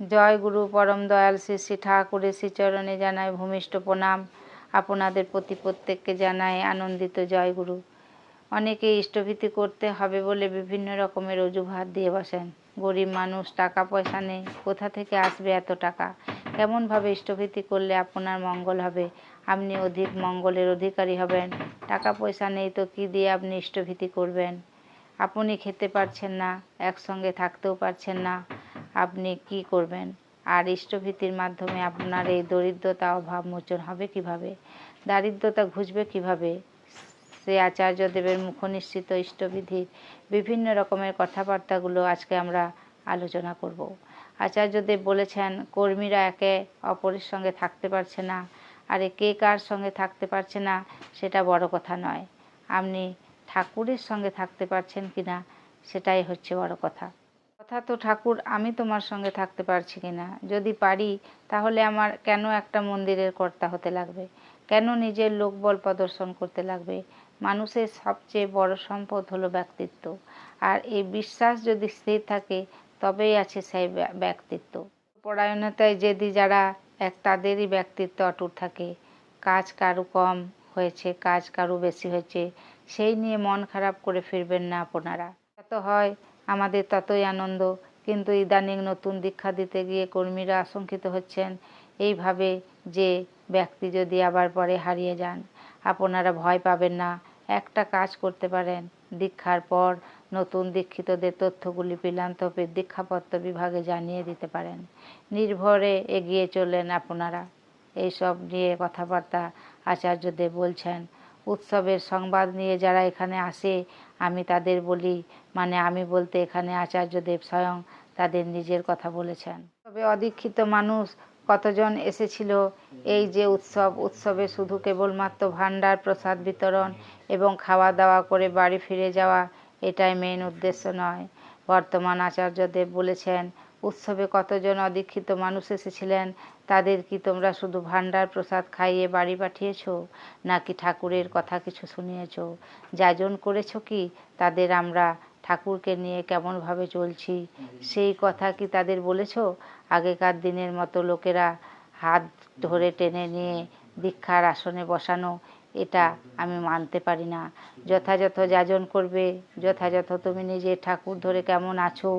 জয় গুরু পরম দয়াল শ্রী শ্রী ঠাকুরের শ্রীচরণে জানায় ভূমিষ্ঠ প্রণাম। আপনাদের প্রতি প্রত্যেককে জানায় আনন্দিত জয় গুরু। অনেকে ইষ্টভীতি করতে হবে বলে বিভিন্ন রকমের অজুহাত দিয়ে বসেন। গরিব মানুষ টাকা পয়সা নেই, কোথা থেকে আসবে এত টাকা? কেমনভাবে ইষ্টভীতি করলে আপনার মঙ্গল হবে? আপনি অধিক মঙ্গলের অধিকারী হবেন। টাকা পয়সা নেই তো কী দিয়ে আপনি ইষ্টভীতি করবেন? আপনি খেতে পারছেন না, একসঙ্গে থাকতেও পারছেন না। আপনি কি করবেন? আর ইষ্টভীতির মাধ্যমে আপনার এই দরিদ্রতা অভাব মোচন হবে কীভাবে? দারিদ্রতা ঘুচবে কীভাবে? সে আচার্যদেবের মুখনিশ্চিত ইষ্টবিধির বিভিন্ন রকমের কথাবার্তাগুলো আজকে আমরা আলোচনা করব। আচার্যদেব বলেছেন, কর্মীরা একে অপরের সঙ্গে থাকতে পারছে না। আর কে কার সঙ্গে থাকতে পারছে না, সেটা বড় কথা নয়। আপনি ঠাকুরের সঙ্গে থাকতে পারছেন কি না সেটাই হচ্ছে বড় কথা। কথা তো ঠাকুর, আমি তোমার সঙ্গে থাকতে পারছি কি না যদি পারি, তাহলে আমার কেন একটা মন্দিরের কর্তা হতে লাগবে? কেন নিজের লোকবল প্রদর্শন করতে লাগবে? মানুষের সবচেয়ে বড় সম্পদ হলো ব্যক্তিত্ব। আর এই বিশ্বাস যদি স্থির থাকে, তবেই আছে সেই ব্য- ব্যক্তিত্ব। পরায়ণতায় যেদি যারা এক, তাদেরই ব্যক্তিত্ব অটুট থাকে। কাজ কারু কম হয়েছে, কাজ কারু বেশি হয়েছে, সেই নিয়ে মন খারাপ করে ফিরবেন না আপনারা। যত হয় আমাদের ততই আনন্দ। কিন্তু ইদানিং নতুন দীক্ষা দিতে গিয়ে কর্মীরা আশঙ্কিত হচ্ছেন এইভাবে যে ব্যক্তি যদি আবার পরে হারিয়ে যান, আপনারা ভয় পাবেন না। একটা কাজ করতে পারেন। দীক্ষার পর নতুন দীক্ষিতদের তথ্যগুলি পিলান্তপের দীক্ষাপত্র বিভাগে জানিয়ে দিতে পারেন। নির্ভরে এগিয়ে চললেন আপনারা। এইসব নিয়ে কথাবার্তা আচার্যদেব বলছেন, উৎসবের সংবাদ নিয়ে যারা এখানে আসে, আমি তাদের বলি মানে আমি বলতে এখানে আচার্যদেব স্বয়ং তাদের নিজের কথা বলেছেন। তবে অদীক্ষিত মানুষ কতজন এসেছিল? এই যে উৎসব, উৎসবে শুধু কেবলমাত্র ভান্ডার প্রসাদ বিতরণ এবং খাওয়া দাওয়া করে বাড়ি ফিরে যাওয়া এটাই মেন উদ্দেশ্য নয়। বর্তমান আচার্যদেব বলেছেন, উৎসবে কতজন অদীক্ষিত মানুষ এসেছিলেন? তাদের কি তোমরা শুধু ভান্ডার প্রসাদ খাইয়ে বাড়ি পাঠিয়েছো? নাকি ঠাকুরের কথা কিছু শুনিয়েছো? যাজন করেছ কি? তাদের আমরা ঠাকুরকে নিয়ে কেমনভাবে চলছি? সেই কথা কি তাদের বলেছ? আগেকার দিনের মতো লোকেরা হাত ধরে টেনে নিয়ে দীক্ষার আসনে বসানো এটা আমি মানতে পারি না। যথাযথ যাজন করবে যথাযথ তুমি নিজে ঠাকুর ধরে কেমন আছো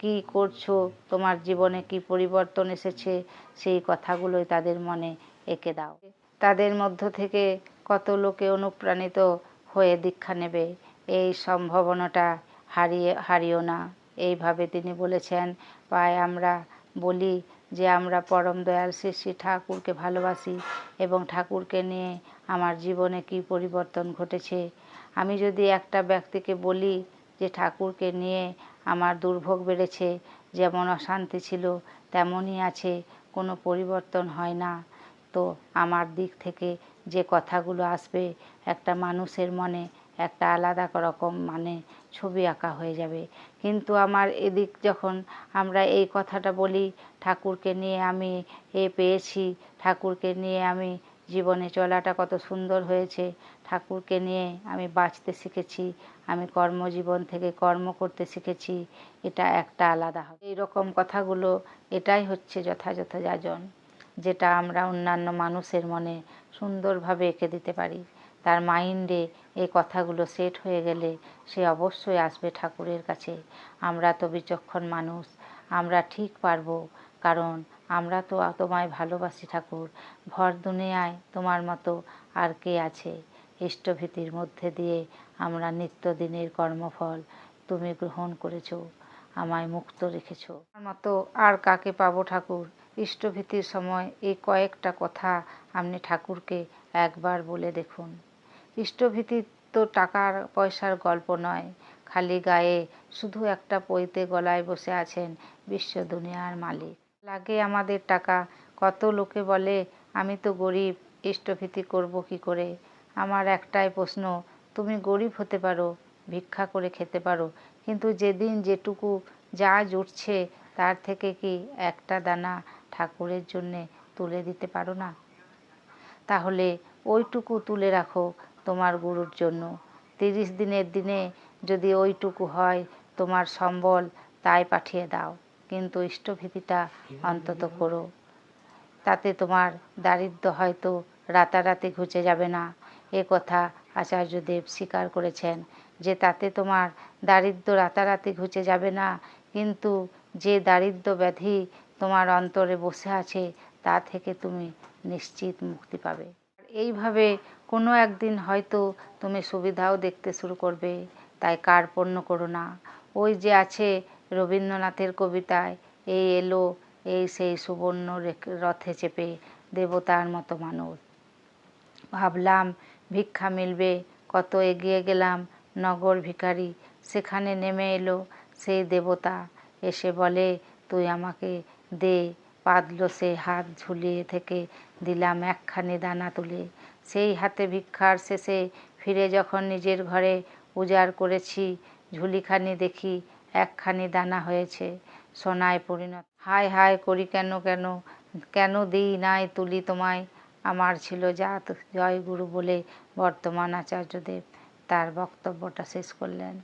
কি করছ তোমার জীবনে কি পরিবর্তন এসেছে সেই কথাগুলোই তাদের মনে এঁকে দাও। তাদের মধ্য থেকে কত লোকে অনুপ্রাণিত হয়ে দীক্ষা নেবে? এই সম্ভাবনাটা হারিয়ে, হারিও না। এইভাবে তিনি বলেছেন, পায় আমরা বলি যে আমরা পরম দয়াল শ্রী শ্রী ঠাকুরকে ভালোবাসি এবং ঠাকুরকে নিয়ে আমার জীবনে কি পরিবর্তন ঘটেছে। আমি যদি একটা ব্যক্তিকে বলি যে ঠাকুরকে নিয়ে আমার দুর্ভোগ বেড়েছে, যেমন অশান্তি ছিল, তেমনই আছে, কোনো পরিবর্তন হয় না। তো আমার দিক থেকে যে কথাগুলো আসবে, একটা মানুষের মনে একটা আলাদা রকম মানে ছবি আঁকা হয়ে যাবে। কিন্তু আমার এদিক যখন আমরা এই কথাটা বলি, ঠাকুরকে নিয়ে আমি এ পেয়েছি, ঠাকুরকে নিয়ে আমি জীবনে চলাটা কত সুন্দর হয়েছে, ঠাকুরকে নিয়ে আমি বাঁচতে শিখেছি, আমি কর্মজীবন থেকে কর্ম করতে শিখেছি, এটা একটা আলাদা হবে। এই রকম কথাগুলো, এটাই হচ্ছে যথাযথ যাজন, যেটা আমরা অন্যান্য মানুষের মনে সুন্দরভাবে এঁকে দিতে পারি। তার মাইন্ডে এই কথাগুলো সেট হয়ে গেলে সে অবশ্যই আসবে ঠাকুরের কাছে। আমরা তো বিচক্ষণ মানুষ, আমরা ঠিক পারব, কারণ আমরা তো তোমায় ভালোবাসি ঠাকুর। ভর দুনিয়ায় তোমার মতো আর কে আছে? ইষ্টভীতির মধ্যে দিয়ে আমরা নিত্যদিনের কর্মফল তুমি গ্রহণ করেছ, আমায় মুক্ত রেখেছ। আমার মতো আর কাকে পাবো ঠাকুর? ইষ্টভীতির সময় এই কয়েকটা কথা আপনি ঠাকুরকে একবার বলে দেখুন। ইষ্টভীতি তো টাকার পয়সার গল্প নয়। খালি গায়ে শুধু একটা পইতে গলায় বসে আছেন বিশ্ব দুনিয়ার মালিক। লাগে আমাদের টাকা। কত লোকে বলে, আমি তো গরিব, ইষ্টভীতি করব কি করে? আমার একটাই প্রশ্ন, তুমি গরিব হতে পারো, ভিক্ষা করে খেতে পারো, কিন্তু যেদিন যেটুকু যা জুটছে, তার থেকে কি একটা দানা ঠাকুরের জন্যে তুলে দিতে পারো না? তাহলে ওইটুকু তুলে রাখো। তোমার গুরুর জন্য। তিরিশ দিনের দিনে যদি ওইটুকু হয় তোমার সম্বল তাই পাঠিয়ে দাও, কিন্তু ইষ্টভীতিটা অন্তত করো। তাতে তোমার দারিদ্র হয়তো রাতারাতি ঘুচে যাবে না। এ কথা আচার্যদেব স্বীকার করেছেন যে তাতে তোমার দারিদ্র রাতারাতি ঘুচে যাবে না, কিন্তু যে দারিদ্র ব্যাধি তোমার অন্তরে বসে আছে তা থেকে তুমি নিশ্চিত মুক্তি পাবে। এইভাবে কোনো একদিন হয়তো তুমি সুবিধাও দেখতে শুরু করবে, তাই কার্পণ্য করো না। ওই যে আছে রবীন্দ্রনাথের কবিতায়, এই এলো, এই সেই সুবর্ণ রথে চেপে দেবতার মতো মানুষ ভাবলাম, ভিক্ষা মিলবে, কত এগিয়ে গেলাম, নগর ভিখারি, সেখানে নেমে এলো সেই দেবতা। এসে বলে, তুই আমাকে দে। পাদলো সে হাত ঝুলিয়ে থেকে, দিলাম একখানি দানা তুলে। সেই হাতে ভিক্ষার শেষে ফিরে যখন নিজের ঘরে উজাড় করেছি, ঝুলিখানি দেখি একখানি দানা হয়েছে, সোনায় পরিণত। হায় হায় করি কেন কেন কেন দিই নাই তুলি তোমায়? আমার ছিল জাত জয় গুরু বলে বর্তমান আচার্যদেব তার বক্তব্যটা শেষ করলেন।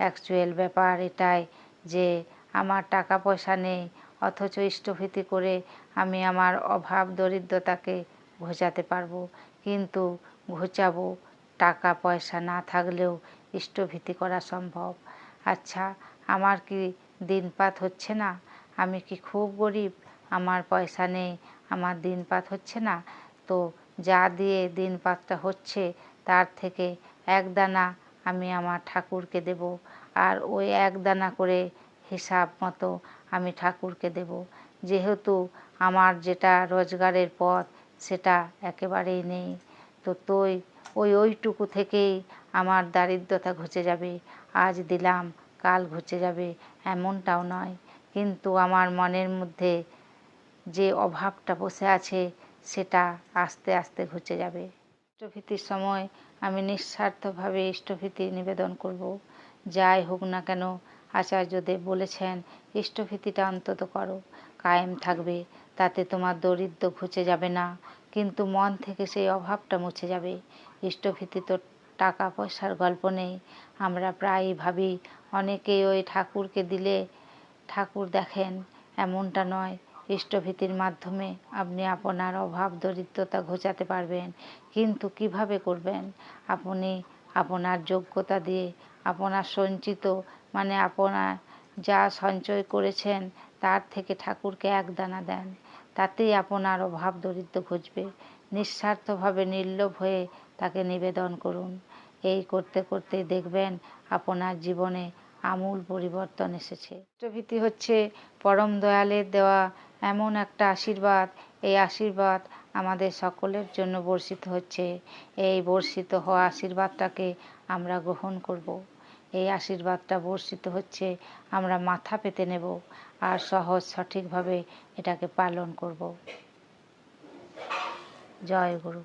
অ্যাকচুয়াল ব্যাপার এটাই যে আমার টাকা পয়সা নেই, অথচ ইষ্টভীতি করে আমি আমার অভাব দরিদ্রতাকে ঘোচাতে পারব। কিন্তু ঘোচাবো টাকা পয়সা না থাকলেও ইষ্টভীতি করা সম্ভব। আচ্ছা আমার কি দিনপাত হচ্ছে না? আমি কি খুব গরিব? আমার পয়সা নেই, আমার দিনপাত হচ্ছে না? তো যা দিয়ে দিনপাতটা হচ্ছে, তার থেকে এক দানা আমি আমার ঠাকুরকে দেব। আর ওই এক দানা করে হিসাব মতো আমি ঠাকুরকে দেব। যেহেতু আমার যেটা রোজগারের পথ সেটা একেবারেই নেই। তো তুই ওই ওইটুকু থেকেই আমার দারিদ্রতা ঘুচে যাবে। আজ দিলাম, কাল ঘুচে যাবে, এমনটাও নয়। কিন্তু আমার মনের মধ্যে যে অভাবটা বসে আছে, সেটা আস্তে আস্তে ঘুচে যাবে। ইষ্টভীতির সময় আমি নিঃস্বার্থভাবে ইষ্টভীতি নিবেদন করব। যাই হোক না কেন, আচার্যদেব বলেছেন, ইষ্টভীতিটা অন্তত করো। কায়েম থাকবে। তাতে তোমার দরিদ্র ঘুচে যাবে না, কিন্তু মন থেকে সেই অভাবটা মুছে যাবে। ইষ্টভীতি তো টাকা পয়সার গল্প নেই। আমরা প্রায়ই ভাবি, অনেকেই ওই ঠাকুরকে দিলে ঠাকুর দেখেন, এমনটা নয়। ইষ্টভীতির মাধ্যমে আপনি আপনার অভাব, দরিদ্রতা ঘোচাতে পারবেন। কিন্তু কীভাবে করবেন? আপনি আপনার যোগ্যতা দিয়ে, আপনার সঞ্চিত মানে আপনার যা সঞ্চয় করেছেন, তার থেকে ঠাকুরকে এক দানা দেন। তাতেই আপনার অভাব দরিদ্র ঘুচবে। নিঃস্বার্থভাবে নির্লোভ হয়ে তাকে নিবেদন করুন। এই করতে করতে দেখবেন আপনার জীবনে আমূল পরিবর্তন এসেছে। ইষ্টভীতি হচ্ছে পরম দয়ালের দেওয়া এমন একটা আশীর্বাদ। এই আশীর্বাদ আমাদের সকলের জন্য বর্ষিত হচ্ছে। এই বর্ষিত হওয়া আশীর্বাদটাকে আমরা গ্রহণ করব। এই আশীর্বাদটা বর্ষিত হচ্ছে, আমরা মাথা পেতে নেব আর সহজ সঠিকভাবে এটাকে পালন করব। জয় গুরু।